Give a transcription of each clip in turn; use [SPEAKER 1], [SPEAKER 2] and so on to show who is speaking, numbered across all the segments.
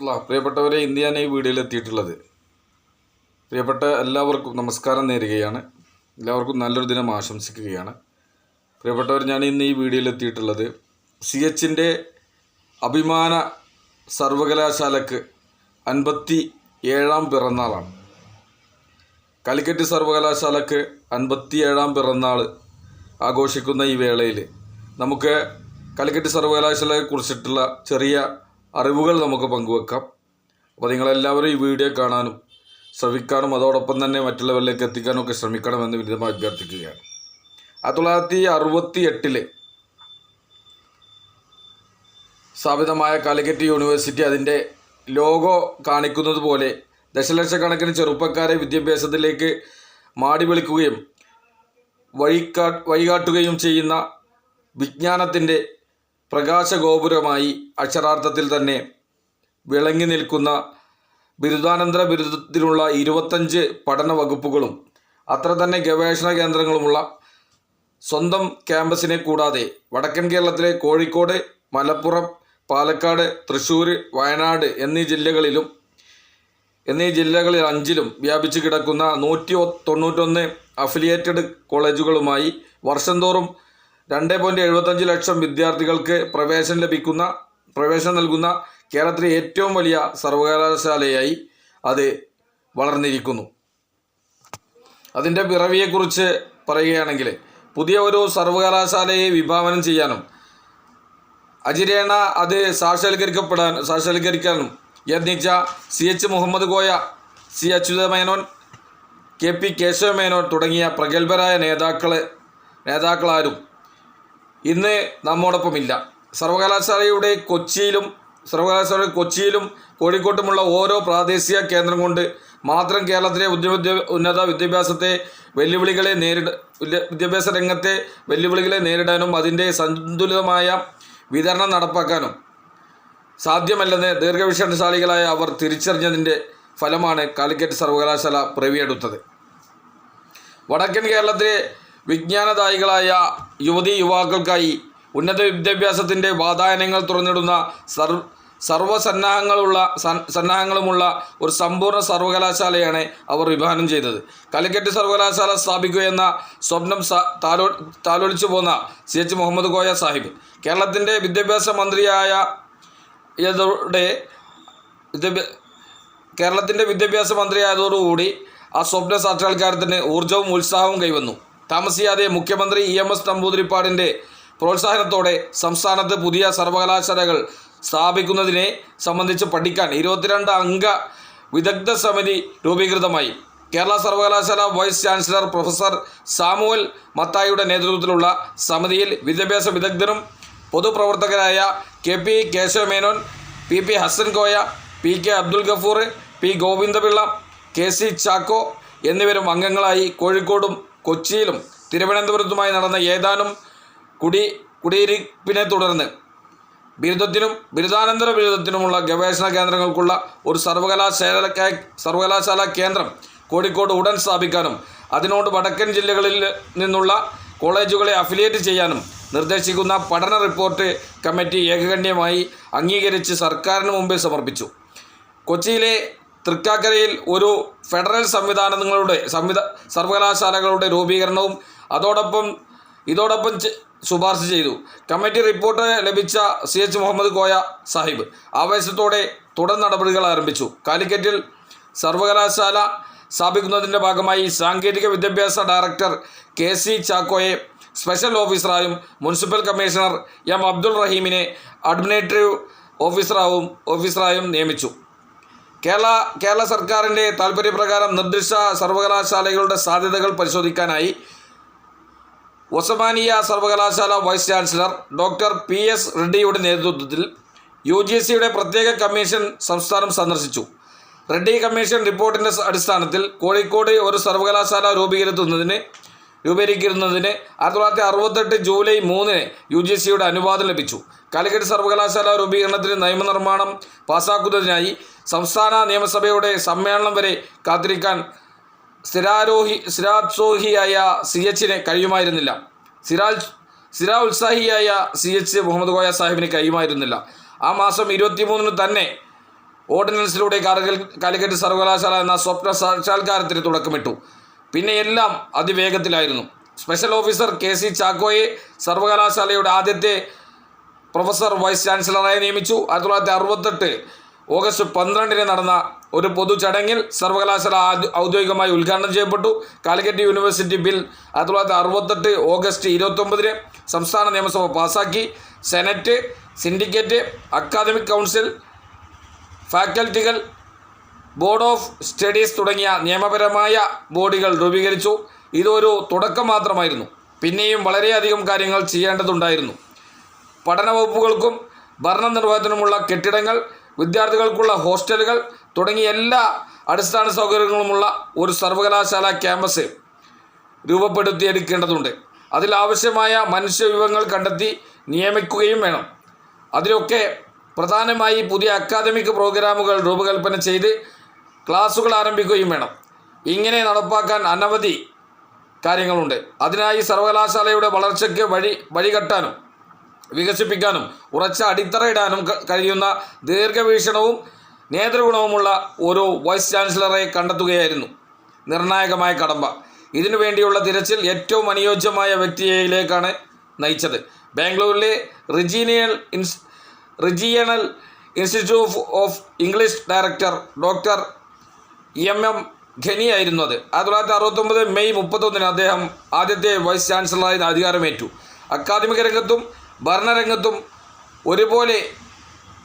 [SPEAKER 1] പ്രിയപ്പെട്ടവരെ ഇന്ന് ഞാൻ ഈ വീഡിയോയിൽ എത്തിയിട്ടുള്ളത് പ്രിയപ്പെട്ട എല്ലാവർക്കും നമസ്കാരം നേരുകയാണ്. എല്ലാവർക്കും നല്ലൊരു ദിനം ആശംസിക്കുകയാണ്. പ്രിയപ്പെട്ടവർ ഞാൻ ഇന്ന് ഈ വീഡിയോയിൽ എത്തിയിട്ടുള്ളത് സി എച്ചിന്റെ അഭിമാന സർവകലാശാലക്ക് അൻപത്തി ഏഴാം പിറന്നാളാണ്. കാലിക്കറ്റ് സർവകലാശാലക്ക് അൻപത്തി ഏഴാം പിറന്നാൾ ആഘോഷിക്കുന്ന ഈ വേളയിൽ നമുക്ക് കാലിക്കറ്റ് സർവകലാശാലയെ കുറിച്ചിട്ടുള്ള ചെറിയ അറിവുകൾ നമുക്ക് പങ്കുവെക്കാം. അപ്പോൾ നിങ്ങളെല്ലാവരും ഈ വീഡിയോ കാണാനും ശ്രമിക്കാനും അതോടൊപ്പം തന്നെ മറ്റുള്ളവരിലേക്ക് എത്തിക്കാനും ഒക്കെ ശ്രമിക്കണമെന്ന് വിനിതമായി അഭ്യർത്ഥിക്കുകയാണ്. ആയിരത്തി തൊള്ളായിരത്തി അറുപത്തി എട്ടിൽ സ്ഥാപിതമായ കാലിക്കറ്റ് യൂണിവേഴ്സിറ്റി അതിന്റെ ലോഗോ കാണിക്കുന്നത് പോലെ ദശലക്ഷക്കണക്കിന് ചെറുപ്പക്കാരെ വിദ്യാഭ്യാസത്തിലേക്ക് മാടി വിളിക്കുകയും വഴികാ വഴികാട്ടുകയും ചെയ്യുന്ന വിജ്ഞാനത്തിന്റെ പ്രകാശഗോപുരമായി അക്ഷരാർത്ഥത്തിൽ തന്നെ വിളങ്ങി നിൽക്കുന്ന ബിരുദാനന്തര ബിരുദത്തിനുള്ള ഇരുപത്തഞ്ച് പഠന വകുപ്പുകളും അത്ര തന്നെ ഗവേഷണ കേന്ദ്രങ്ങളുമുള്ള സ്വന്തം ക്യാമ്പസിനെ കൂടാതെ വടക്കൻ കേരളത്തിലെ കോഴിക്കോട് മലപ്പുറം പാലക്കാട് തൃശ്ശൂർ വയനാട് എന്നീ ജില്ലകളിലും എന്നീ ജില്ലകളിൽ അഞ്ചിലും വ്യാപിച്ചു കിടക്കുന്ന നൂറ്റി തൊണ്ണൂറ്റൊന്ന് അഫിലിയേറ്റഡ് കോളേജുകളുമായി വർഷം തോറും രണ്ട് പോയിന്റ് എഴുപത്തഞ്ച് ലക്ഷം വിദ്യാർത്ഥികൾക്ക് പ്രവേശനം ലഭിക്കുന്ന പ്രവേശനം നൽകുന്ന കേരളത്തിലെ ഏറ്റവും വലിയ സർവകലാശാലയായി അത് വളർന്നിരിക്കുന്നു. അതിന്റെ പിറവിയെക്കുറിച്ച് പറയുകയാണെങ്കിൽ പുതിയ ഒരു സർവകലാശാലയെ വിഭാവനം ചെയ്യാനും അജിരേണ അത് സാക്ഷാത്കരിക്കപ്പെടാൻ സാക്ഷാത്കരിക്കാനും യത്നിച്ച C H Muhammad Koya C Achutha Menon K P Keshava Menon തുടങ്ങിയ പ്രഗത്ഭരായ നേതാക്കളെ നേതാക്കളാരും ഇന്ന് നമ്മോടൊപ്പമില്ല. സർവകലാശാലയുടെ കൊച്ചിയിലും സർവകലാശാലയുടെ കൊച്ചിയിലും കോഴിക്കോട്ടുമുള്ള ഓരോ പ്രാദേശിക കേന്ദ്രം കൊണ്ട് മാത്രം കേരളത്തിലെ ഉന്നത വിദ്യാഭ്യാസത്തെ വെല്ലുവിളികളെ നേരിട വിദ്യാഭ്യാസ രംഗത്തെ വെല്ലുവിളികളെ നേരിടാനും അതിന്റെ സന്തുലിതമായ വിതരണം നടപ്പാക്കാനും സാധ്യമല്ലെന്ന് ദീർഘവിഷണശാലികളായ അവർ തിരിച്ചറിഞ്ഞതിന്റെ ഫലമാണ് കാലിക്കറ്റ് സർവകലാശാല പ്രവിയെടുത്തത്. വടക്കൻ കേരളത്തിലെ വിജ്ഞാനദായികളായ യുവതി യുവാക്കൾക്കായി ഉന്നത വിദ്യാഭ്യാസത്തിന്റെ വാതായനങ്ങൾ തുറന്നിടുന്ന സർ സർവസന്നാഹങ്ങളുള്ള സന്നാഹങ്ങളുമുള്ള ഒരു സമ്പൂർണ സർവകലാശാലയാണ് അവർ വിഭാവനം ചെയ്തത്. കലിക്കറ്റ് സർവകലാശാല സ്ഥാപിക്കുക എന്ന സ്വപ്നം താലോ താലോലിച്ചു പോന്ന സി എച്ച് മുഹമ്മദ് കോയ സാഹിബ് കേരളത്തിന്റെ വിദ്യാഭ്യാസ മന്ത്രിയായ വിദ്യാഭ്യാ കേരളത്തിന്റെ വിദ്യാഭ്യാസ മന്ത്രിയായതോടുകൂടി ആ സ്വപ്ന സാക്ഷാത്കാരത്തിന് ഊർജവും ഉത്സാഹവും കൈവന്നു. താമസിയാതെ മുഖ്യമന്ത്രി ഇ എം എസ് നമ്പൂതിരിപ്പാടിന്റെ പ്രോത്സാഹനത്തോടെ സംസ്ഥാനത്ത് പുതിയ സർവകലാശാലകൾ സ്ഥാപിക്കുന്നതിനെ സംബന്ധിച്ച് പഠിക്കാൻ ഇരുപത്തിരണ്ട് അംഗ വിദഗ്ധ സമിതി രൂപീകൃതമായി. കേരള സർവകലാശാല വൈസ് ചാൻസലർ പ്രൊഫസർ സാമുവൽ മത്തായിയുടെ നേതൃത്വത്തിലുള്ള സമിതിയിൽ വിദ്യാഭ്യാസ വിദഗ്ധരും പൊതുപ്രവർത്തകരായ K P Kesavamenon P P Hasan Koya P K Abdul Gafoor P Govindapillai K C Chacko എന്നിവരും അംഗങ്ങളായി കോഴിക്കോടും കൊച്ചിയിലും തിരുവനന്തപുരത്തുമായി നടന്ന ഏതാനും കുടി കുടിയിരിപ്പിനെ തുടർന്ന് ബിരുദത്തിനും ബിരുദാനന്തര ബിരുദത്തിനുമുള്ള ഗവേഷണ കേന്ദ്രങ്ങൾക്കുള്ള ഒരു സർവകലാശാല സർവകലാശാല കേന്ദ്രം കോഴിക്കോട് ഉടൻ സ്ഥാപിക്കാനും അതിനോട് വടക്കൻ ജില്ലകളിൽ നിന്നുള്ള കോളേജുകളെ അഫിലിയേറ്റ് ചെയ്യാനും നിർദ്ദേശിക്കുന്ന പഠന റിപ്പോർട്ട് കമ്മിറ്റി ഏകകണ്ഠ്യമായി അംഗീകരിച്ച് സർക്കാരിന് മുമ്പിൽ സമർപ്പിച്ചു. കൊച്ചിയിലെ തൃക്കാക്കരയിൽ ഒരു ഫെഡറൽ സംവിധാനങ്ങളുടെ സംവിധ സർവകലാശാലകളുടെ രൂപീകരണവും അതോടൊപ്പം ഇതോടൊപ്പം ശുപാർശ ചെയ്തു. കമ്മിറ്റി റിപ്പോർട്ട് ലഭിച്ച സി എച്ച് മുഹമ്മദ് കോയ സാഹിബ് ആവേശത്തോടെ തുടർ നടപടികൾ ആരംഭിച്ചു. കാലിക്കറ്റിൽ സർവകലാശാല സ്ഥാപിക്കുന്നതിന്റെ ഭാഗമായി സാങ്കേതിക വിദ്യാഭ്യാസ ഡയറക്ടർ കെ സി ചാക്കോയെ സ്പെഷ്യൽ ഓഫീസറായും മുനിസിപ്പൽ കമ്മീഷണർ എം അബ്ദുൾ റഹീമിനെ അഡ്മിനിസ്ട്രേറ്റീവ് ഓഫീസറാവും ഓഫീസറായും നിയമിച്ചു. കേരള കേരള സർക്കാരിന്റെ താൽപ്പര്യപ്രകാരം നിർദ്ദിഷ്ട സർവകലാശാലകളുടെ സാധ്യതകൾ പരിശോധിക്കാനായി ഒസമാനിയ സർവകലാശാല vice chancellor doctor P S റെഡ്ഡിയുടെ നേതൃത്വത്തിൽ യു ജി എസ് സിയുടെ പ്രത്യേക കമ്മീഷൻ സംസ്ഥാനം സന്ദർശിച്ചു. റെഡ്ഡി കമ്മീഷൻ റിപ്പോർട്ടിന്റെ അടിസ്ഥാനത്തിൽ കോഴിക്കോട് ഒരു സർവകലാശാല രൂപീകരിക്കുന്നതിന് രൂപീകരിക്കുന്നതിന് ആയിരത്തി തൊള്ളായിരത്തി അറുപത്തെട്ട് ജൂലൈ മൂന്നിന് യു ജി സിയുടെ അനുവാദം ലഭിച്ചു. കാലിക്കറ്റ് സർവകലാശാല രൂപീകരണത്തിന് നിയമനിർമ്മാണം പാസാക്കുന്നതിനായി സംസ്ഥാന നിയമസഭയുടെ സമ്മേളനം വരെ കാത്തിരിക്കാൻ സ്ഥിരാരോഹി സ്ഥിരാത്സോഹിയായ സി എച്ചിന് കഴിയുമായിരുന്നില്ല. സ്ഥിരാൽ സ്ഥിരാ ഉത്സാഹിയായ സി എച്ച് മുഹമ്മദ് കോയ സാഹിബിന് കഴിയുമായിരുന്നില്ല. ആ മാസം ഇരുപത്തിമൂന്നിന് തന്നെ ഓർഡിനൻസിലൂടെ കാലിക്കറ്റ് സർവകലാശാല എന്ന സ്വപ്ന സാക്ഷാത്കാരത്തിന് തുടക്കമിട്ടു. പിന്നെ എല്ലാം അതിവേഗത്തിലായിരുന്നു. സ്പെഷ്യൽ ഓഫീസർ കെ സി ചാക്കോയെ സർവകലാശാലയുടെ ആദ്യത്തെ പ്രൊഫസർ വൈസ് ചാൻസലറായി നിയമിച്ചു. ആയിരത്തി തൊള്ളായിരത്തി അറുപത്തെട്ട് ഓഗസ്റ്റ് പന്ത്രണ്ടിന് നടന്ന ഒരു പൊതു ചടങ്ങിൽ സർവകലാശാല ഔദ്യോഗികമായി ഉദ്ഘാടനം ചെയ്യപ്പെട്ടു. കാലിക്കറ്റ് യൂണിവേഴ്സിറ്റി ബിൽ ആയിരത്തി തൊള്ളായിരത്തി അറുപത്തെട്ട് ഓഗസ്റ്റ് ഇരുപത്തൊമ്പതിന് സംസ്ഥാന നിയമസഭ പാസാക്കി. സെനറ്റ് സിൻഡിക്കേറ്റ് അക്കാദമിക് കൗൺസിൽ ഫാക്കൽറ്റികൾ ബോർഡ് ഓഫ് സ്റ്റഡീസ് തുടങ്ങിയ നിയമപരമായ ബോഡികൾ രൂപീകരിച്ചു. ഇതൊരു തുടക്കം മാത്രമായിരുന്നു. പിന്നെയും വളരെയധികം കാര്യങ്ങൾ ചെയ്യേണ്ടതുണ്ടായിരുന്നു. പഠന വകുപ്പുകൾക്കും ഭരണ നിർവഹണത്തിനുമുള്ള കെട്ടിടങ്ങൾ വിദ്യാർത്ഥികൾക്കുള്ള ഹോസ്റ്റലുകൾ തുടങ്ങിയ എല്ലാ അടിസ്ഥാന സൗകര്യങ്ങളുമുള്ള ഒരു സർവകലാശാല ക്യാമ്പസ് രൂപപ്പെടുത്തിയെടുക്കേണ്ടതുണ്ട്. അതിലാവശ്യമായ മനുഷ്യവിഭവങ്ങൾ കണ്ടെത്തി നിയമിക്കുകയും വേണം. അതിലൊക്കെ പ്രധാനമായി പുതിയ അക്കാദമിക് പ്രോഗ്രാമുകൾ രൂപകൽപ്പന ചെയ്ത് ക്ലാസുകൾ ആരംഭിക്കുകയും വേണം. ഇങ്ങനെ നടപ്പാക്കാൻ അനവധി കാര്യങ്ങളുണ്ട്. അതിനായി സർവകലാശാലയുടെ വളർച്ചയ്ക്ക് വഴി വഴികട്ടാനും വികസിപ്പിക്കാനും ഉറച്ച അടിത്തറയിടാനും കഴിയുന്ന ദീർഘവീക്ഷണവും നേതൃഗുണവുമുള്ള ഒരു വൈസ് ചാൻസലറെ കണ്ടെത്തുകയായിരുന്നു നിർണായകമായ കടമ്പ. ഇതിനു വേണ്ടിയുള്ള തിരച്ചിൽ ഏറ്റവും അനുയോജ്യമായ വ്യക്തിയിലേക്കാണ് നയിച്ചത്. ബാംഗ്ലൂരിലെ regional ins regional institute of English director doctor M M ഖനിയായിരുന്നു അത്. ആയിരത്തി തൊള്ളായിരത്തി അറുപത്തൊമ്പത് മെയ് മുപ്പത്തൊന്നിന് അദ്ദേഹം ആദ്യത്തെ വൈസ് ചാൻസലറായി അധികാരമേറ്റു. അക്കാദമിക രംഗത്തും ഭരണരംഗത്തും ഒരുപോലെ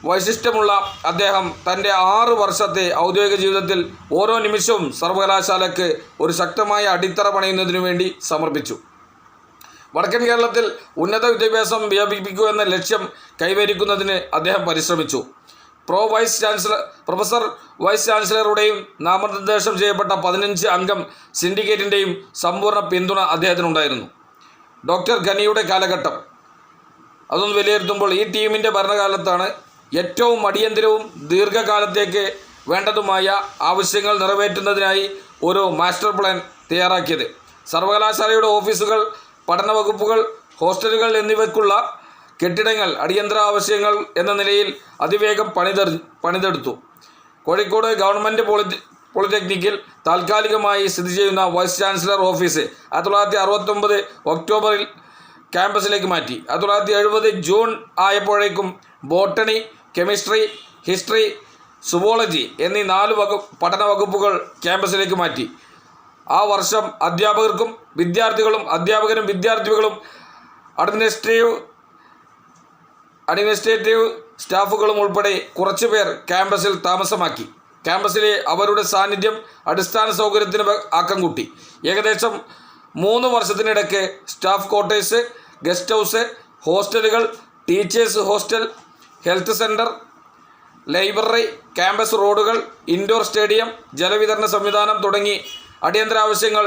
[SPEAKER 1] വൈശിഷ്ട്യമുള്ള അദ്ദേഹം തന്റെ ആറു വർഷത്തെ ഔദ്യോഗിക ജീവിതത്തിൽ ഓരോ നിമിഷവും സർവകലാശാലയ്ക്ക് ഒരു ശക്തമായ അടിത്തറ പണിയുന്നതിനു വേണ്ടി സമർപ്പിച്ചു. വടക്കൻ കേരളത്തിൽ ഉന്നത വിദ്യാഭ്യാസം വ്യാപിപ്പിക്കുക എന്ന ലക്ഷ്യം കൈവരിക്കുന്നതിന് അദ്ദേഹം പരിശ്രമിച്ചു. Pro vice chancellor professor vice ചാൻസലറുടെയും നാമനിർദ്ദേശം ചെയ്യപ്പെട്ട പതിനഞ്ച് അംഗം സിൻഡിക്കേറ്റിന്റെയും സമ്പൂർണ പിന്തുണ അദ്ദേഹത്തിനുണ്ടായിരുന്നു. ഡോക്ടർ ഖനിയുടെ കാലഘട്ടം. അതൊന്ന് വിലയിരുത്തുമ്പോൾ ഈ ടീമിന്റെ ഭരണകാലത്താണ് ഏറ്റവും അടിയന്തിരവും ദീർഘകാലത്തേക്ക് വേണ്ടതുമായ ആവശ്യങ്ങൾ നിറവേറ്റുന്നതിനായി ഒരു മാസ്റ്റർ പ്ലാൻ തയ്യാറാക്കിയത്. സർവകലാശാലയുടെ ഓഫീസുകൾ പഠനവകുപ്പുകൾ ഹോസ്റ്റലുകൾ എന്നിവയ്ക്കുള്ള കെട്ടിടങ്ങൾ അടിയന്തര ആവശ്യങ്ങൾ എന്ന നിലയിൽ അതിവേഗം പണിത പണിതെടുത്തു. കോഴിക്കോട് ഗവൺമെന്റ് പോളിടെക്നിക്കിൽ താൽക്കാലികമായി സ്ഥിതി ചെയ്യുന്ന വൈസ് ചാൻസലർ ഓഫീസ് ആയിരത്തി തൊള്ളായിരത്തി അറുപത്തൊമ്പത് ഒക്ടോബറിൽ ക്യാമ്പസിലേക്ക് മാറ്റി. ആയിരത്തി തൊള്ളായിരത്തി എഴുപത് ജൂൺ ആയപ്പോഴേക്കും ബോട്ടണി കെമിസ്ട്രി ഹിസ്റ്ററി സുവോളജി എന്നീ നാല് വകു പഠന വകുപ്പുകൾ ക്യാമ്പസിലേക്ക് മാറ്റി. ആ വർഷം അധ്യാപകർക്കും വിദ്യാർത്ഥികളും അധ്യാപകരും വിദ്യാർത്ഥികളും അഡ്മിനിസ്ട്രേറ്റീവ് അഡ്മിനിസ്ട്രേറ്റീവ് സ്റ്റാഫുകളും ഉൾപ്പെടെ കുറച്ചുപേർ ക്യാമ്പസിൽ താമസമാക്കി. ക്യാമ്പസിലെ അവരുടെ സാന്നിധ്യം അടിസ്ഥാന സൗകര്യത്തിന് ആക്കം കൂട്ടി. ഏകദേശം മൂന്ന് വർഷത്തിനിടയ്ക്ക് സ്റ്റാഫ് ക്വാർട്ടേഴ്സ് ഗസ്റ്റ് ഹൗസ് ഹോസ്റ്റലുകൾ teachers hostel health centre library campus റോഡുകൾ ഇൻഡോർ സ്റ്റേഡിയം ജലവിതരണ സംവിധാനം തുടങ്ങി അടിയന്തര ആവശ്യങ്ങൾ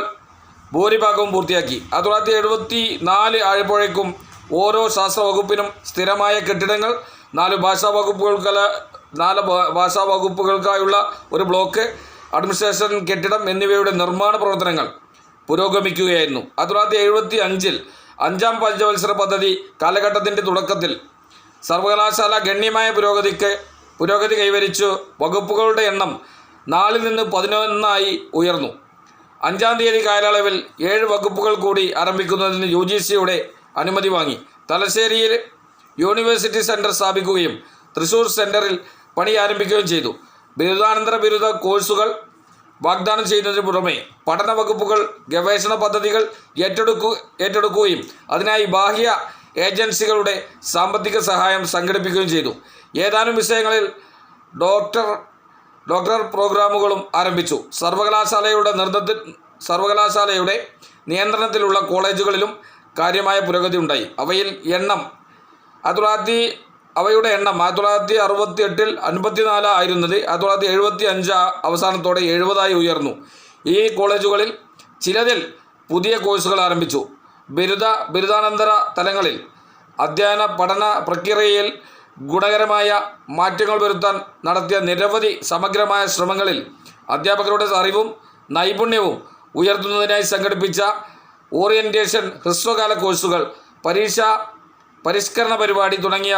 [SPEAKER 1] ഭൂരിഭാഗവും പൂർത്തിയാക്കി. ആയിരത്തി തൊള്ളായിരത്തി എഴുപത്തി നാല് ആയപ്പോഴേക്കും ഓരോ ശാസ്ത്ര വകുപ്പിനും സ്ഥിരമായ കെട്ടിടങ്ങൾ നാല് ഭാഷാ വകുപ്പുകൾക്കല്ല നാല് ഭാഷാ വകുപ്പുകൾക്കായുള്ള ഒരു ബ്ലോക്ക് അഡ്മിനിസ്ട്രേഷൻ കെട്ടിടം എന്നിവയുടെ നിർമ്മാണ പ്രവർത്തനങ്ങൾ പുരോഗമിക്കുകയായിരുന്നു. ആയിരത്തി തൊള്ളായിരത്തി എഴുപത്തി അഞ്ചിൽ അഞ്ചാം പഞ്ചവത്സര പദ്ധതി കാലഘട്ടത്തിന്റെ തുടക്കത്തിൽ സർവകലാശാല ഗണ്യമായ പുരോഗതിക്ക് പുരോഗതി കൈവരിച്ചു. വകുപ്പുകളുടെ എണ്ണം നാലിൽ നിന്ന് പതിനൊന്നായി ഉയർന്നു. അഞ്ചാം തീയതി കാലയളവിൽ ഏഴ് വകുപ്പുകൾ കൂടി ആരംഭിക്കുന്നതിന് യു ജി സിയുടെ അനുമതി വാങ്ങി. തലശ്ശേരിയിൽ യൂണിവേഴ്സിറ്റി സെന്റർ സ്ഥാപിക്കുകയും തൃശൂർ സെന്ററിൽ പണി ആരംഭിക്കുകയും ചെയ്തു. ബിരുദാനന്തര ബിരുദ കോഴ്സുകൾ വാഗ്ദാനം ചെയ്യുന്നതിന് പുറമെ പഠന വകുപ്പുകൾ ഗവേഷണ പദ്ധതികൾ ഏറ്റെടുക്കു ഏറ്റെടുക്കുകയും അതിനായി ബാഹ്യ ഏജൻസികളുടെ സാമ്പത്തിക സഹായം സംഘടിപ്പിക്കുകയും ചെയ്തു. ഏതാനും വിഷയങ്ങളിൽ ഡോക്ടർ ഡോക്ടർ പ്രോഗ്രാമുകളും ആരംഭിച്ചു. സർവകലാശാലയുടെ നിർദ്ദ സർവകലാശാലയുടെ നിയന്ത്രണത്തിലുള്ള കോളേജുകളിലും കാര്യമായ പുരോഗതി ഉണ്ടായി. അവയിൽ എണ്ണം ആയിരത്തി തൊള്ളായിരത്തി അവയുടെ എണ്ണം ആയിരത്തി തൊള്ളായിരത്തി അറുപത്തി എട്ടിൽ അൻപത്തിനാല് ആയിരുന്നത് ആയിരത്തി തൊള്ളായിരത്തി എഴുപത്തി അഞ്ച് അവസാനത്തോടെ എഴുപതായി ഉയർന്നു. ഈ കോളേജുകളിൽ ചിലതിൽ പുതിയ കോഴ്സുകൾ ആരംഭിച്ചു. ബിരുദ ബിരുദാനന്തര തലങ്ങളിൽ അധ്യയന പഠന പ്രക്രിയയിൽ ഗുണകരമായ മാറ്റങ്ങൾ വരുത്താൻ നടത്തിയ നിരവധി സമഗ്രമായ ശ്രമങ്ങളിൽ അധ്യാപകരുടെ അറിവും നൈപുണ്യവും ഉയർത്തുന്നതിനായി സംഘടിപ്പിച്ച ഓറിയന്റേഷൻ ഹ്രസ്വകാല കോഴ്സുകൾ പരീക്ഷ പരിഷ്കരണ പരിപാടി തുടങ്ങിയ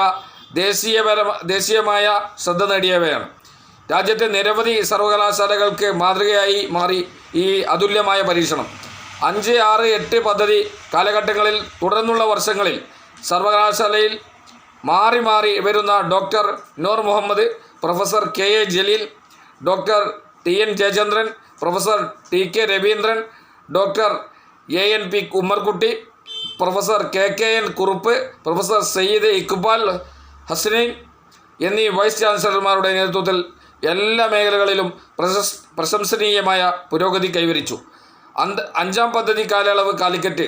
[SPEAKER 1] ദേശീയപര ദേശീയമായ ശ്രദ്ധ നേടിയവയാണ്. രാജ്യത്തെ നിരവധി സർവകലാശാലകൾക്ക് മാതൃകയായി മാറി ഈ അതുല്യമായ പരീക്ഷണം. അഞ്ച് ആറ് എട്ട് പദ്ധതി കാലഘട്ടങ്ങളിൽ തുടർന്നുള്ള വർഷങ്ങളിൽ സർവകലാശാലയിൽ മാറി മാറി വരുന്ന doctor Noor Muhammad professor K A Jaleel doctor T N Jayachandran professor T K Raveendran doctor A N P Ummerkutty professor K K N Kurup professor Syed Iqbal Hasnain എന്നീ വൈസ് ചാൻസലർമാരുടെ നേതൃത്വത്തിൽ എല്ലാ മേഖലകളിലും പ്രശസ് പ്രശംസനീയമായ പുരോഗതി കൈവരിച്ചു. അന്ത് അഞ്ചാം പദ്ധതി കാലയളവ് കാലിക്കറ്റ്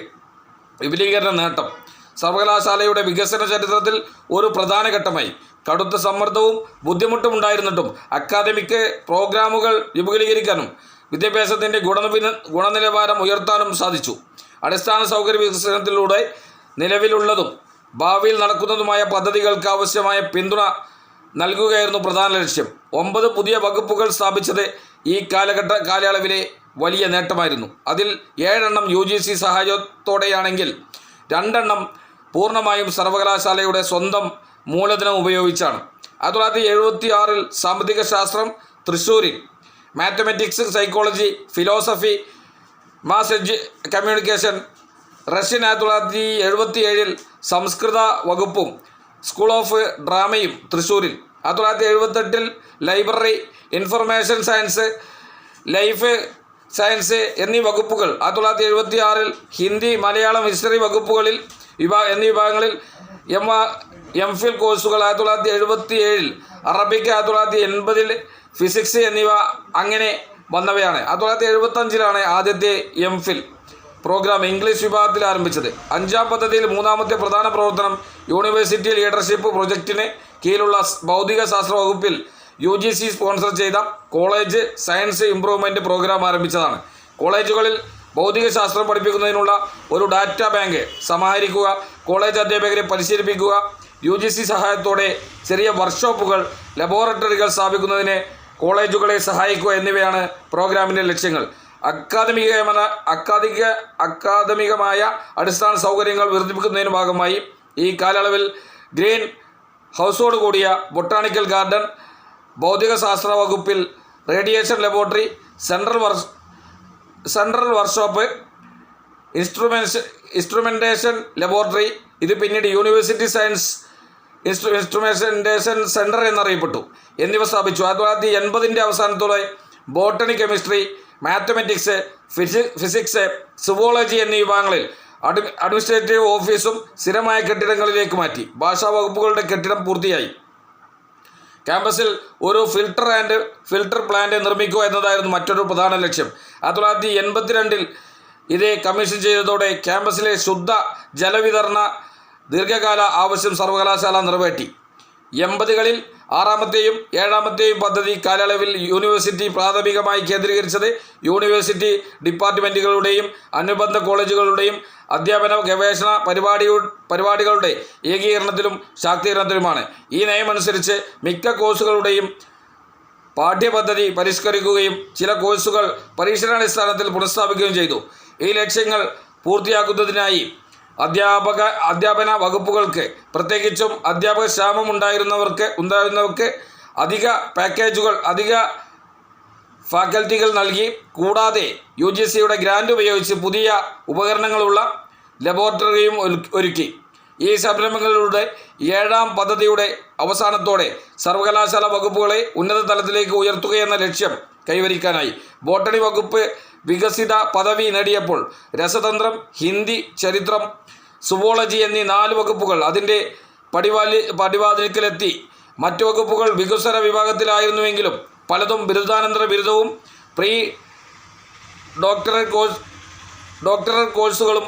[SPEAKER 1] വിപുലീകരണ നേട്ടം. സർവകലാശാലയുടെ വികസന ചരിത്രത്തിൽ ഒരു പ്രധാന ഘട്ടമായി. കടുത്ത സമ്മർദ്ദവും ബുദ്ധിമുട്ടും ഉണ്ടായിരുന്നിട്ടും അക്കാദമിക് പ്രോഗ്രാമുകൾ വിപുലീകരിക്കാനും വിദ്യാഭ്യാസത്തിന്റെ ഗുണനില ഗുണനിലവാരം ഉയർത്താനും സാധിച്ചു. അടിസ്ഥാന സൗകര്യ വികസനത്തിലൂടെ നിലവിലുള്ളതും ഭാവിയിൽ നടക്കുന്നതുമായ പദ്ധതികൾക്ക് ആവശ്യമായ പിന്തുണ നൽകുകയായിരുന്നു പ്രധാന ലക്ഷ്യം. ഒമ്പത് പുതിയ വകുപ്പുകൾ സ്ഥാപിച്ചത് ഈ കാലഘട്ട കാലയളവിലെ വലിയ നേട്ടമായിരുന്നു. അതിൽ ഏഴെണ്ണം യു ജി സി സഹായത്തോടെയാണെങ്കിൽ രണ്ടെണ്ണം പൂർണമായും സർവകലാശാലയുടെ സ്വന്തം മൂലധനം ഉപയോഗിച്ചാണ്. ആയിരത്തി തൊള്ളായിരത്തി എഴുപത്തി ആറിൽ സാമ്പത്തിക ശാസ്ത്രം തൃശ്ശൂരിൽ മാത്തമെറ്റിക്സ് സൈക്കോളജി ഫിലോസഫി മാസ് എഡ്യു കമ്മ്യൂണിക്കേഷൻ റഷ്യൻ ആയിരത്തി തൊള്ളായിരത്തി എഴുപത്തി ഏഴിൽ സംസ്കൃത വകുപ്പും സ്കൂൾ ഓഫ് ഡ്രാമയും തൃശ്ശൂരിൽ. ആയിരത്തി തൊള്ളായിരത്തി എഴുപത്തെട്ടിൽ library information science life science എന്നീ വകുപ്പുകൾ ആയിരത്തി തൊള്ളായിരത്തി എഴുപത്തി ആറിൽ ഹിന്ദി മലയാളം ഹിസ്റ്ററി വകുപ്പുകളിൽ വിഭാ എന്നീ വിഭാഗങ്ങളിൽ എം എം ഫിൽ കോഴ്സുകൾ ആയിരത്തി തൊള്ളായിരത്തി എഴുപത്തി ഏഴിൽ അറബിക്ക് ആയിരത്തി തൊള്ളായിരത്തി എൺപതിൽ ഫിസിക്സ് എന്നിവ അങ്ങനെ വന്നവയാണ്. ആയിരത്തി തൊള്ളായിരത്തി എഴുപത്തഞ്ചിലാണ് ആദ്യത്തെ എം ഫിൽ പ്രോഗ്രാം ഇംഗ്ലീഷ് വിഭാഗത്തിൽ ആരംഭിച്ചത്. അഞ്ചാം പദ്ധതിയിൽ മൂന്നാമത്തെ പ്രധാന പ്രവർത്തനം യൂണിവേഴ്സിറ്റി ലീഡർഷിപ്പ് പ്രൊജക്റ്റിന് കീഴിലുള്ള ഭൗതിക ശാസ്ത്ര വകുപ്പിൽ യു ജി സി സ്പോൺസർ ചെയ്ത കോളേജ് സയൻസ് ഇംപ്രൂവ്മെന്റ് പ്രോഗ്രാം ആരംഭിച്ചതാണ്. കോളേജുകളിൽ ഭൗതിക ശാസ്ത്രം പഠിപ്പിക്കുന്നതിനുള്ള ഒരു ഡാറ്റ ബാങ്ക് സമാഹരിക്കുക കോളേജ് അധ്യാപകരെ പരിശീലിപ്പിക്കുക യു ജി സി സഹായത്തോടെ ചെറിയ വർക്ക്ഷോപ്പുകൾ ലബോറട്ടറികൾ സ്ഥാപിക്കുന്നതിന് കോളേജുകളെ സഹായിക്കുക എന്നിവയാണ് പ്രോഗ്രാമിന്റെ ലക്ഷ്യങ്ങൾ. അക്കാദമിക അക്കാദിക അക്കാദമികമായ അടിസ്ഥാന സൗകര്യങ്ങൾ വർദ്ധിപ്പിക്കുന്നതിന് ഭാഗമായി ഈ കാലയളവിൽ ഗ്രീൻ ഹൗസോട് കൂടിയ ബൊട്ടാണിക്കൽ ഗാർഡൻ ഭൗതികശാസ്ത്ര വകുപ്പിൽ radiation laboratory central work central workshop instruments instrumentation laboratory ഇത് പിന്നീട് യൂണിവേഴ്സിറ്റി സയൻസ് ഇൻസ്ട്രുമെന്റേഷൻ സെന്റർ എന്നറിയപ്പെട്ടു. എന്നിവ സ്ഥാപിച്ചു. ആയിരത്തി തൊള്ളായിരത്തി എൺപതിന്റെ അവസാനത്തോടെ botany chemistry mathematics fizzy physics zoology എന്നീ വിഭാഗങ്ങളിൽ അഡ്മി അഡ്മിനിസ്ട്രേറ്റീവ് ഓഫീസും സ്ഥിരമായ കെട്ടിടങ്ങളിലേക്ക് മാറ്റി. ഭാഷാ വകുപ്പുകളുടെ കെട്ടിടം പൂർത്തിയായി. ക്യാമ്പസിൽ ഒരു ഫിൽട്ടർ ആൻഡ് ഫിൽട്ടർ പ്ലാന്റ് നിർമ്മിക്കുക എന്നതായിരുന്നു മറ്റൊരു പ്രധാന ലക്ഷ്യം. ആയിരത്തി തൊള്ളായിരത്തി എൺപത്തിരണ്ടിൽ ഇത് കമ്മീഷൻ ചെയ്തതോടെ ക്യാമ്പസിലെ ശുദ്ധ ജലവിതരണ ദീർഘകാല ആവശ്യം സർവകലാശാല നിറവേറ്റി. എൺപതുകളിൽ ആറാമത്തെയും ഏഴാമത്തെയും പദ്ധതി കാലയളവിൽ യൂണിവേഴ്സിറ്റി പ്രാഥമികമായി കേന്ദ്രീകരിച്ചത് യൂണിവേഴ്സിറ്റി ഡിപ്പാർട്ട്മെന്റുകളുടെയും അനുബന്ധ കോളേജുകളുടെയും അധ്യാപന ഗവേഷണ പരിപാടി പരിപാടികളുടെ ഏകീകരണത്തിലും ശാക്തീകരണത്തിലുമാണ്. ഈ നയമനുസരിച്ച് മിക്ക കോഴ്സുകളുടെയും പാഠ്യപദ്ധതി പരിഷ്കരിക്കുകയും ചില കോഴ്സുകൾ പരീക്ഷണാടിസ്ഥാനത്തിൽ പുനഃസ്ഥാപിക്കുകയും ചെയ്തു. ഈ ലക്ഷ്യങ്ങൾ പൂർത്തിയാക്കുന്നതിനായി അധ്യാപക അധ്യാപന വകുപ്പുകൾക്ക് പ്രത്യേകിച്ചും അധ്യാപക ക്ഷാമം ഉണ്ടായിരുന്നവർക്ക് ഉണ്ടായിരുന്നവർക്ക് അധിക പാക്കേജുകൾ അധിക ഫാക്കൽറ്റികൾ നൽകി കൂടാതെ യു ജി സിയുടെ ഗ്രാൻഡ് ഉപയോഗിച്ച് പുതിയ ഉപകരണങ്ങളുള്ള ലബോറട്ടറിയും ഒരുക്കി. ഈ സംരംഭങ്ങളിലൂടെ ഏഴാം പദ്ധതിയുടെ അവസാനത്തോടെ സർവകലാശാല വകുപ്പുകളെ ഉന്നത തലത്തിലേക്ക് ഉയർത്തുകയെന്ന ലക്ഷ്യം കൈവരിക്കാനായി. ബോട്ടണി വകുപ്പ് വികസിത പദവി നേടിയപ്പോൾ രസതന്ത്രം ഹിന്ദി ചരിത്രം സുവോളജി എന്നീ നാല് വകുപ്പുകൾ അതിന്റെ പടിവാലി പടിവാതിൽക്കലെത്തി. മറ്റു വകുപ്പുകൾ വികസന വിഭാഗത്തിലായിരുന്നുവെങ്കിലും പലതും ബിരുദാനന്തര ബിരുദവും പ്രീ ഡോക്ടറൽ കോഴ്സ് ഡോക്ടറൽ കോഴ്സുകളും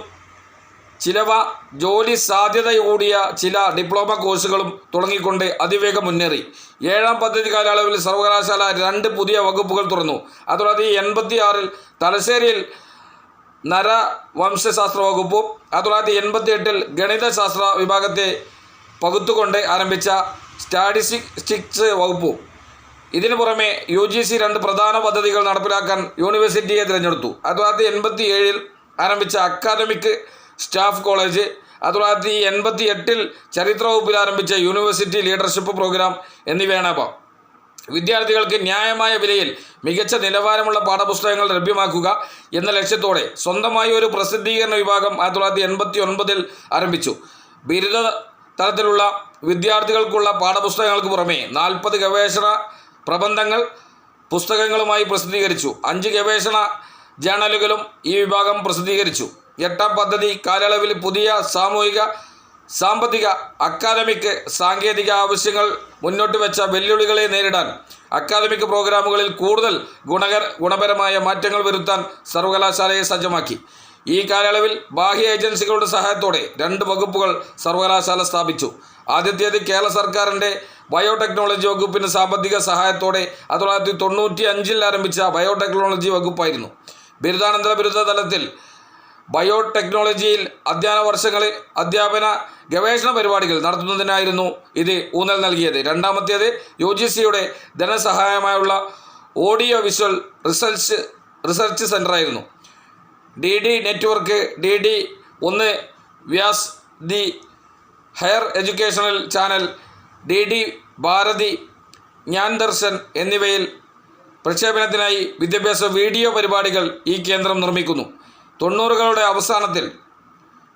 [SPEAKER 1] ചിലവ ജോലി സാധ്യത കൂടിയ ചില ഡിപ്ലോമ കോഴ്സുകളും തുടങ്ങിക്കൊണ്ട് അതിവേഗം മുന്നേറി. ഏഴാം പദ്ധതി കാലയളവിൽ സർവകലാശാല രണ്ട് പുതിയ വകുപ്പുകൾ തുറന്നു. അതോടൊപ്പം എൺപത്തി ആറിൽ തലശ്ശേരിയിൽ നരവംശശാസ്ത്ര വകുപ്പും ആയിരത്തി തൊള്ളായിരത്തി എൺപത്തി എട്ടിൽ ഗണിതശാസ്ത്ര വിഭാഗത്തെ പകുത്തുകൊണ്ട് ആരംഭിച്ച സ്റ്റാറ്റിസ്റ്റിക്സ് വകുപ്പും. ഇതിനു പുറമെ യു ജി സി രണ്ട് പ്രധാന പദ്ധതികൾ നടപ്പിലാക്കാൻ യൂണിവേഴ്സിറ്റിയെ തിരഞ്ഞെടുത്തു. ആയിരത്തി തൊള്ളായിരത്തി എൺപത്തി ഏഴിൽ ആരംഭിച്ച അക്കാദമിക് സ്റ്റാഫ് കോളേജ് ആയിരത്തി തൊള്ളായിരത്തി എൺപത്തി എട്ടിൽ ചരിത്ര വകുപ്പിൽ ആരംഭിച്ച യൂണിവേഴ്സിറ്റി ലീഡർഷിപ്പ് പ്രോഗ്രാം എന്നിവയാണ് അവ വിദ്യാർത്ഥികൾക്ക് ന്യായമായ വിലയിൽ മികച്ച നിലവാരമുള്ള പാഠപുസ്തകങ്ങൾ ലഭ്യമാക്കുക എന്ന ലക്ഷ്യത്തോടെ സ്വന്തമായി ഒരു പ്രസിദ്ധീകരണ വിഭാഗം ആയിരത്തി തൊള്ളായിരത്തി എൺപത്തി ഒൻപതിൽ ആരംഭിച്ചു. ബിരുദ തലത്തിലുള്ള വിദ്യാർത്ഥികൾക്കുള്ള പാഠപുസ്തകങ്ങൾക്ക് പുറമേ നാൽപ്പത് ഗവേഷണ പ്രബന്ധങ്ങൾ പുസ്തകങ്ങളുമായി പ്രസിദ്ധീകരിച്ചു. അഞ്ച് ഗവേഷണ ജേണലുകളും ഈ വിഭാഗം പ്രസിദ്ധീകരിച്ചു. എട്ടാം പദ്ധതി കാലയളവിൽ പുതിയ സാമൂഹിക സാമ്പത്തിക അക്കാദമിക് സാങ്കേതിക ആവശ്യങ്ങൾ മുന്നോട്ട് വെച്ച വെല്ലുവിളികളെ നേരിടാൻ അക്കാദമിക് പ്രോഗ്രാമുകളിൽ കൂടുതൽ ഗുണകര ഗുണപരമായ മാറ്റങ്ങൾ വരുത്താൻ സർവകലാശാലയെ സജ്ജമാക്കി. ഈ കാലയളവിൽ ബാഹ്യ ഏജൻസികളുടെ സഹായത്തോടെ രണ്ട് വകുപ്പുകൾ സർവകലാശാല സ്ഥാപിച്ചു. ആദ്യത്തേത് കേരള സർക്കാരിന്റെ ബയോടെക്നോളജി വകുപ്പിന് സാമ്പത്തിക സഹായത്തോടെ ആയിരത്തി തൊള്ളായിരത്തി തൊണ്ണൂറ്റി അഞ്ചിൽ ആരംഭിച്ച ബയോടെക്നോളജി വകുപ്പായിരുന്നു. ബിരുദാനന്തര ബിരുദ തലത്തിൽ ബയോടെക്നോളജിയിൽ അധ്യയന വർഷങ്ങളിൽ അധ്യാപന ഗവേഷണ പരിപാടികൾ നടത്തുന്നതിനായിരുന്നു ഇത് ഊന്നൽ നൽകിയത്. രണ്ടാമത്തേത് യു ജി സിയുടെ ധനസഹായമായുള്ള audio visual research research സെന്ററായിരുന്നു D D network D D ഒന്ന് Vyas the higher educational channel D D Bharati Gyan Darshan എന്നിവയിൽ പ്രക്ഷേപണത്തിനായി വിദ്യാഭ്യാസ വീഡിയോ പരിപാടികൾ ഈ കേന്ദ്രം നിർമ്മിക്കുന്നു. തൊണ്ണൂറുകളുടെ അവസാനത്തിൽ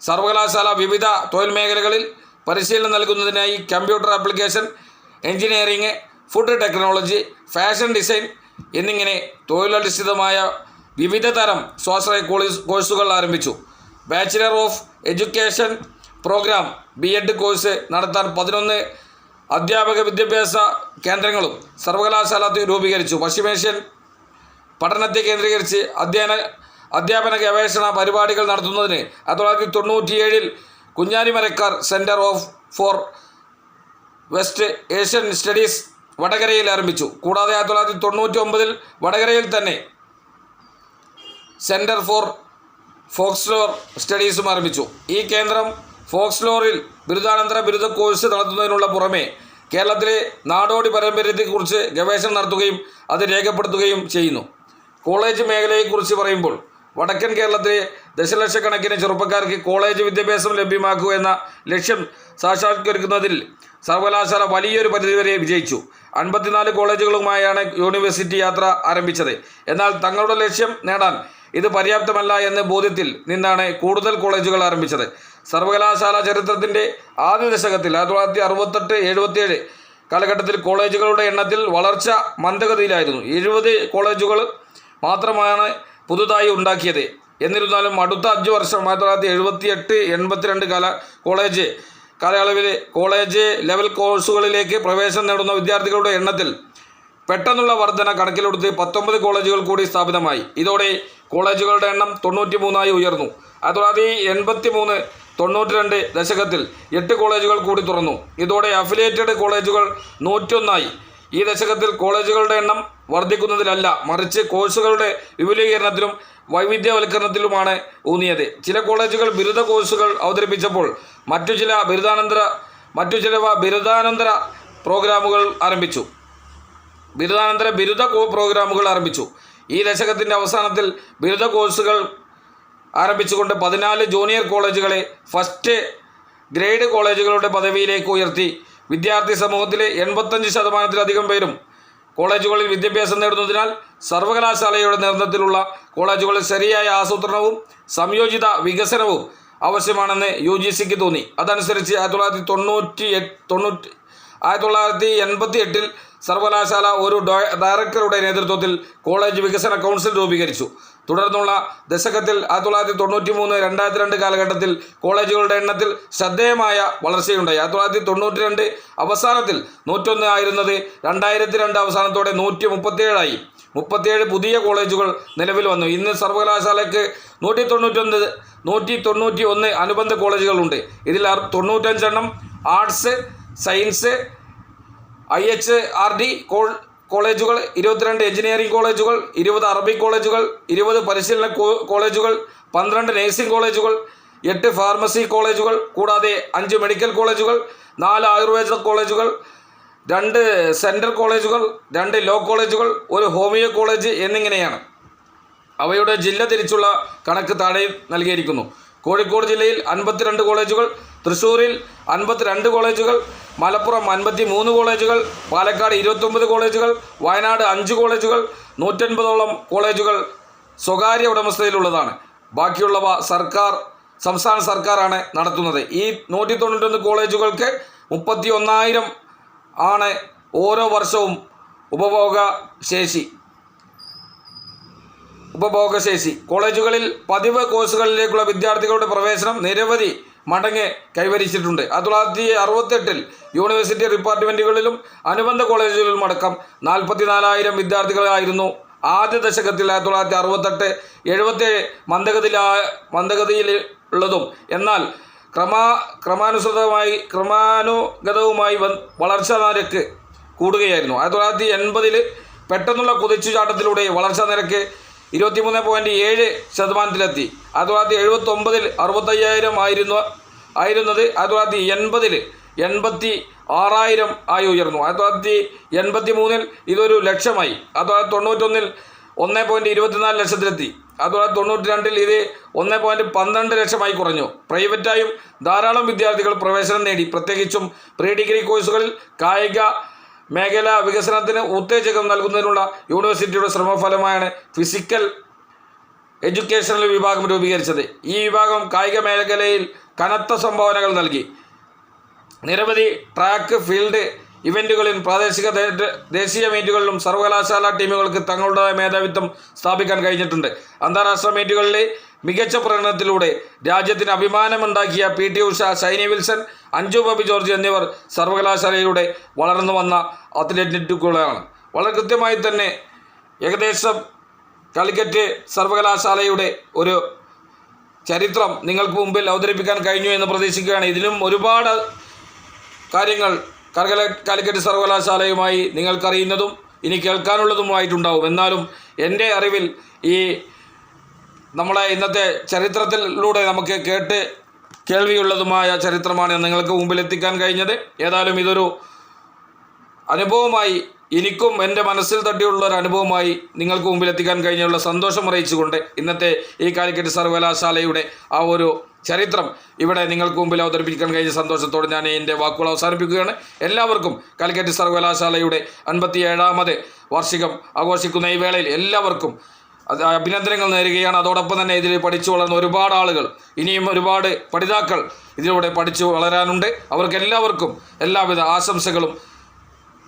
[SPEAKER 1] സർവകലാശാല വിവിധ തൊഴിൽ മേഖലകളിൽ പരിശീലനം നൽകുന്നതിനായി computer application engineering food technology fashion design എന്നിങ്ങനെ തൊഴിലധിഷ്ഠിതമായ വിവിധ തരം സ്വാശ്രയ കോഴ്സുകൾ ആരംഭിച്ചു. Bachelor of education programme B Ed course നടത്താൻ പതിനൊന്ന് അധ്യാപക വിദ്യാഭ്യാസ കേന്ദ്രങ്ങളും സർവകലാശാല രൂപീകരിച്ചു. പശ്ചിമേഷ്യൻ പഠനത്തെ കേന്ദ്രീകരിച്ച് അധ്യയന അധ്യാപന ഗവേഷണ പരിപാടികൾ നടത്തുന്നതിന് ആയിരത്തി തൊള്ളായിരത്തി തൊണ്ണൂറ്റിയേഴിൽ Kunjalimarakkar centre of for west Asian studies വടകരയിൽ ആരംഭിച്ചു. കൂടാതെ ആയിരത്തി തൊള്ളായിരത്തി തൊണ്ണൂറ്റി ഒമ്പതിൽ വടകരയിൽ തന്നെ സെന്റർ ഫോർ ഫോക്സ്ലോർ സ്റ്റഡീസും ആരംഭിച്ചു. ഈ കേന്ദ്രം ഫോക്സ്ലോറിൽ ബിരുദാനന്തര ബിരുദ കോഴ്സ് നടത്തുന്നതിനുള്ള പുറമെ കേരളത്തിലെ നാടോടി പാരമ്പര്യത്തെക്കുറിച്ച് ഗവേഷണം നടത്തുകയും അത് രേഖപ്പെടുത്തുകയും ചെയ്യുന്നു. കോളേജ് മേഖലയെക്കുറിച്ച് പറയുമ്പോൾ വടക്കൻ കേരളത്തിലെ ദശലക്ഷക്കണക്കിന് ചെറുപ്പക്കാർക്ക് കോളേജ് വിദ്യാഭ്യാസം ലഭ്യമാക്കുക എന്ന ലക്ഷ്യം സാക്ഷാത്കരിക്കുന്നതിൽ സർവകലാശാല വലിയൊരു പരിധിവരെ വിജയിച്ചു. അൻപത്തിനാല് കോളേജുകളുമായാണ് യൂണിവേഴ്സിറ്റി യാത്ര ആരംഭിച്ചത്. എന്നാൽ തങ്ങളുടെ ലക്ഷ്യം നേടാൻ ഇത് പര്യാപ്തമല്ല എന്ന ബോധ്യത്തിൽ നിന്നാണ് കൂടുതൽ കോളേജുകൾ ആരംഭിച്ചത്. സർവകലാശാല ചരിത്രത്തിന്റെ ആദ്യ ദശകത്തിൽ ആയിരത്തി തൊള്ളായിരത്തി അറുപത്തെട്ട് എഴുപത്തിയേഴ് കാലഘട്ടത്തിൽ കോളേജുകളുടെ എണ്ണത്തിൽ വളർച്ച മന്ദഗതിയിലായിരുന്നു. എഴുപത് കോളേജുകൾ മാത്രമാണ് പുതുതായി ഉണ്ടാക്കിയത്. എന്നിരുന്നാലും അടുത്ത അഞ്ച് വർഷം ആയിരത്തി തൊള്ളായിരത്തി എഴുപത്തി എട്ട് എൺപത്തിരണ്ട് കാല കോളേജ് കാലയളവിൽ കോളേജ് ലെവൽ കോഴ്സുകളിലേക്ക് പ്രവേശനം നേടുന്ന വിദ്യാർത്ഥികളുടെ എണ്ണത്തിൽ പെട്ടെന്നുള്ള വർധന കണക്കിലെടുത്ത് പത്തൊമ്പത് കോളേജുകൾ കൂടി സ്ഥാപിതമായി. ഇതോടെ കോളേജുകളുടെ എണ്ണം തൊണ്ണൂറ്റി മൂന്നായി ഉയർന്നു. ആയിരത്തി തൊള്ളായിരത്തി എൺപത്തി മൂന്ന് തൊണ്ണൂറ്റി രണ്ട് ദശകത്തിൽ എട്ട് കോളേജുകൾ കൂടി തുറന്നു. ഇതോടെ അഫിലിയേറ്റഡ് കോളേജുകൾ നൂറ്റൊന്നായി ഈ ദശകത്തിൽ കോളേജുകളുടെ എണ്ണം വർദ്ധിക്കുന്നതിലല്ല മറിച്ച് കോഴ്സുകളുടെ വിപുലീകരണത്തിലും വൈവിധ്യവൽക്കരണത്തിലുമാണ് ഊന്നിയത്. ചില കോളേജുകൾ ബിരുദ കോഴ്സുകൾ അവതരിപ്പിച്ചപ്പോൾ മറ്റു ചില ബിരുദാനന്തര മറ്റു ചില ബിരുദാനന്തര പ്രോഗ്രാമുകൾ ആരംഭിച്ചു. ബിരുദാനന്തര ബിരുദ പ്രോഗ്രാമുകൾ ആരംഭിച്ചു. ഈ ദശകത്തിന്റെ അവസാനത്തിൽ ബിരുദ കോഴ്സുകൾ ആരംഭിച്ചുകൊണ്ട് പതിനാല് ജൂനിയർ കോളേജുകളെ ഫസ്റ്റ് ഗ്രേഡ് കോളേജുകളുടെ പദവിയിലേക്ക് ഉയർത്തി. വിദ്യാർത്ഥി സമൂഹത്തിലെ എൺപത്തഞ്ച് ശതമാനത്തിലധികം പേരും കോളേജുകളിൽ വിദ്യാഭ്യാസം നേടുന്നതിനാൽ സർവകലാശാലയുടെ നേതൃത്വത്തിലുള്ള കോളേജുകളിൽ ശരിയായ ആസൂത്രണവും സംയോജിത വികസനവും ആവശ്യമാണെന്ന് യു ജി സിക്ക് തോന്നി. അതനുസരിച്ച് ആയിരത്തി തൊള്ളായിരത്തി തൊണ്ണൂറ്റി തൊണ്ണൂറ്റി ആയിരത്തി തൊള്ളായിരത്തി എൺപത്തി എട്ടിൽ സർവകലാശാല ഒരു ഡയറക്ടറുടെ നേതൃത്വത്തിൽ കോളേജ് വികസന കൗൺസിൽ രൂപീകരിച്ചു. തുടർന്നുള്ള ദശകത്തിൽ ആയിരത്തി തൊള്ളായിരത്തി തൊണ്ണൂറ്റി മൂന്ന് രണ്ടായിരത്തി രണ്ട് കാലഘട്ടത്തിൽ കോളേജുകളുടെ എണ്ണത്തിൽ ശ്രദ്ധേയമായ വളർച്ചയുണ്ടായി. ആയിരത്തി തൊള്ളായിരത്തി തൊണ്ണൂറ്റി രണ്ട് അവസാനത്തിൽ നൂറ്റൊന്ന് ആയിരുന്നത് രണ്ടായിരത്തി രണ്ട് അവസാനത്തോടെ നൂറ്റി മുപ്പത്തിയേഴായി മുപ്പത്തിയേഴ് പുതിയ കോളേജുകൾ നിലവിൽ വന്നു. ഇന്ന് സർവകലാശാലയ്ക്ക് നൂറ്റി തൊണ്ണൂറ്റൊന്ന് നൂറ്റി തൊണ്ണൂറ്റി ഒന്ന് അനുബന്ധ കോളേജുകളുണ്ട്. ഇതിൽ തൊണ്ണൂറ്റഞ്ചെണ്ണം arts science I H R D കോളേജുകൾ ഇരുപത്തിരണ്ട് എഞ്ചിനീയറിംഗ് കോളേജുകൾ ഇരുപത് അറബി കോളേജുകൾ ഇരുപത് പരിശീലന കോളേജുകൾ പന്ത്രണ്ട് നേഴ്സിംഗ് കോളേജുകൾ എട്ട് ഫാർമസി കോളേജുകൾ കൂടാതെ അഞ്ച് മെഡിക്കൽ കോളേജുകൾ നാല് ആയുർവേദ കോളേജുകൾ രണ്ട് സെൻട്രൽ കോളേജുകൾ രണ്ട് ലോ കോളേജുകൾ ഒരു ഹോമിയോ കോളേജ് എന്നിങ്ങനെയാണ്. അവയുടെ ജില്ല തിരിച്ചുള്ള കണക്ക് താഴെ നൽകിയിരിക്കുന്നു. കോഴിക്കോട് ജില്ലയിൽ അൻപത്തിരണ്ട് കോളേജുകൾ തൃശ്ശൂരിൽ അൻപത്തിരണ്ട് കോളേജുകൾ മലപ്പുറം അൻപത്തി മൂന്ന് കോളേജുകൾ പാലക്കാട് ഇരുപത്തൊമ്പത് കോളേജുകൾ വയനാട് അഞ്ച് കോളേജുകൾ നൂറ്റൻപതോളം കോളേജുകൾ സ്വകാര്യ ഉടമസ്ഥതയിലുള്ളതാണ്. ബാക്കിയുള്ളവ സർക്കാർ സംസ്ഥാന സർക്കാരാണ് നടത്തുന്നത്. ഈ നൂറ്റി തൊണ്ണൂറ്റൊന്ന് കോളേജുകൾക്ക് മുപ്പത്തി ഒന്നായിരം ആണ് ഓരോ വർഷവും ഉപഭോഗ ശേഷി. ഉപഭോഗശേഷി കോളേജുകളിൽ പതിവ് കോഴ്സുകളിലേക്കുള്ള വിദ്യാർത്ഥികളുടെ പ്രവേശനം നിരവധി മടങ്ങ് കൈവരിച്ചിട്ടുണ്ട്. ആയിരത്തി തൊള്ളായിരത്തി അറുപത്തെട്ടിൽ യൂണിവേഴ്സിറ്റി ഡിപ്പാർട്ട്മെന്റുകളിലും അനുബന്ധ കോളേജുകളിലും അടക്കം നാൽപ്പത്തിനാലായിരം വിദ്യാർത്ഥികളായിരുന്നു ആദ്യ ദശകത്തിൽ ആയിരത്തി തൊള്ളായിരത്തി അറുപത്തെട്ട് എഴുപത്തേഴ് മന്ദഗതിയിലാ മന്ദഗതിയിലുള്ളതും. എന്നാൽ ക്രമാ ക്രമാനുസൃതമായി ക്രമാനുഗതവുമായി വളർച്ചാ നിരക്ക് കൂടുകയായിരുന്നു. ആയിരത്തി തൊള്ളായിരത്തി എൺപതിൽ പെട്ടെന്നുള്ള കുതിച്ചുചാട്ടത്തിലൂടെ വളർച്ചാ നിരക്ക് ഇരുപത്തിമൂന്ന് പോയിന്റ് ഏഴ് ശതമാനത്തിലെത്തി. ആയിരത്തി തൊള്ളായിരത്തി എഴുപത്തി ഒമ്പതിൽ അറുപത്തയ്യായിരം ആയിരുന്നു ആയിരുന്നത് ആയിരത്തി തൊള്ളായിരത്തി എൺപതിൽ എൺപത്തി ആറായിരം ആയി ഉയർന്നു. ആയിരത്തി തൊള്ളായിരത്തി എൺപത്തി മൂന്നിൽ ഇതൊരു ലക്ഷമായി. ആയിരത്തി തൊള്ളായിരത്തി തൊണ്ണൂറ്റൊന്നിൽ ഒന്ന് പോയിന്റ് ഇരുപത്തിനാല് ലക്ഷത്തിലെത്തി. ആയിരത്തി തൊള്ളായിരത്തി തൊണ്ണൂറ്റി രണ്ടിൽ ഇത് ഒന്ന് പോയിന്റ് പന്ത്രണ്ട് ലക്ഷമായി കുറഞ്ഞു. പ്രൈവറ്റായും ധാരാളം വിദ്യാർത്ഥികൾ പ്രവേശനം നേടി. പ്രത്യേകിച്ചും പ്രീ ഡിഗ്രി കോഴ്സുകളിൽ കായിക മേഖല വികസനത്തിന് ഉത്തേജകം നൽകുന്നതിനുള്ള യൂണിവേഴ്സിറ്റിയുടെ ശ്രമഫലമായാണ് ഫിസിക്കൽ എഡ്യൂക്കേഷണൽ വിഭാഗം രൂപീകരിച്ചത്. ഈ വിഭാഗം കായിക മേഖലയിൽ കനത്ത സംഭാവനകൾ നൽകി. നിരവധി ട്രാക്ക് ഫീൽഡ് ഇവന്റുകളിലും പ്രാദേശിക ദേശീയ മീറ്റുകളിലും സർവകലാശാല ടീമുകൾക്ക് തങ്ങളുടേതായ മേധാവിത്വം സ്ഥാപിക്കാൻ കഴിഞ്ഞിട്ടുണ്ട്. അന്താരാഷ്ട്ര മീറ്റുകളിലെ മികച്ച പ്രകടനത്തിലൂടെ രാജ്യത്തിന് അഭിമാനമുണ്ടാക്കിയ പി ടി ഉഷ ഷൈനി വിൽസൺ അഞ്ജു ബോബി ജോർജ് എന്നിവർ സർവകലാശാലയിലൂടെ വളർന്നു വന്ന അത്ലറ്റുകളാണ് വളരെ കൃത്യമായി തന്നെ ഏകദേശം കാലിക്കറ്റ് സർവകലാശാലയുടെ ഒരു ചരിത്രം നിങ്ങൾക്ക് മുമ്പിൽ അവതരിപ്പിക്കാൻ കഴിഞ്ഞു എന്ന് പ്രതീക്ഷിക്കുകയാണ്. ഇതിലും ഒരുപാട് കാര്യങ്ങൾ കർഗല കാലിക്കറ്റ് സർവകലാശാലയുമായി നിങ്ങൾക്കറിയുന്നതും ഇനി കേൾക്കാനുള്ളതുമായിട്ടുണ്ടാവും. എന്നാലും എന്റെ അറിവിൽ ഈ നമ്മളെ ഇന്നത്തെ ചരിത്രത്തിലൂടെ നമുക്ക് കേട്ട് കേൾവിയുള്ളതുമായ ചരിത്രമാണ് നിങ്ങൾക്ക് മുമ്പിലെത്തിക്കാൻ കഴിഞ്ഞത്. ഏതായാലും ഇതൊരു അനുഭവമായി എനിക്കും എന്റെ മനസ്സിൽ തട്ടിയുള്ള ഒരു അനുഭവമായി നിങ്ങൾക്ക് മുമ്പിലെത്തിക്കാൻ കഴിഞ്ഞുള്ള സന്തോഷം അറിയിച്ചുകൊണ്ട് ഇന്നത്തെ ഈ കാലിക്കറ്റ് സർവകലാശാലയുടെ ആ ഒരു ചരിത്രം ഇവിടെ നിങ്ങൾക്ക് മുമ്പിൽ അവതരിപ്പിക്കാൻ കഴിഞ്ഞ സന്തോഷത്തോടെ ഞാൻ എന്റെ വാക്കുകൾ അവസാനിപ്പിക്കുകയാണ്. എല്ലാവർക്കും കാലിക്കറ്റ് സർവകലാശാലയുടെ അൻപത്തി ഏഴാമത് വാർഷികം ആഘോഷിക്കുന്ന ഈ വേളയിൽ എല്ലാവർക്കും അഭിനന്ദനങ്ങൾ നേരുകയാണ്. അതോടൊപ്പം തന്നെ ഇതിൽ പഠിച്ചു വളർന്ന ഒരുപാട് ആളുകൾ ഇനിയും ഒരുപാട് പഠിതാക്കൾ ഇതിലൂടെ പഠിച്ചു വളരാനുണ്ട്. അവർക്ക് എല്ലാവർക്കും എല്ലാവിധ ആശംസകളും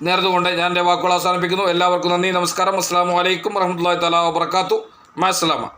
[SPEAKER 1] നേർന്നുകൊണ്ട് ഞാൻ എന്റെ വാക്കുകൾ അവസാനിപ്പിക്കുന്നു. എല്ലാവർക്കും നന്ദി നമസ്കാരം. അസ്സാം വലൈക്കും വറഹമുല്ലാ തലാ വാബർക്കാത്തു മാസ്സലാമ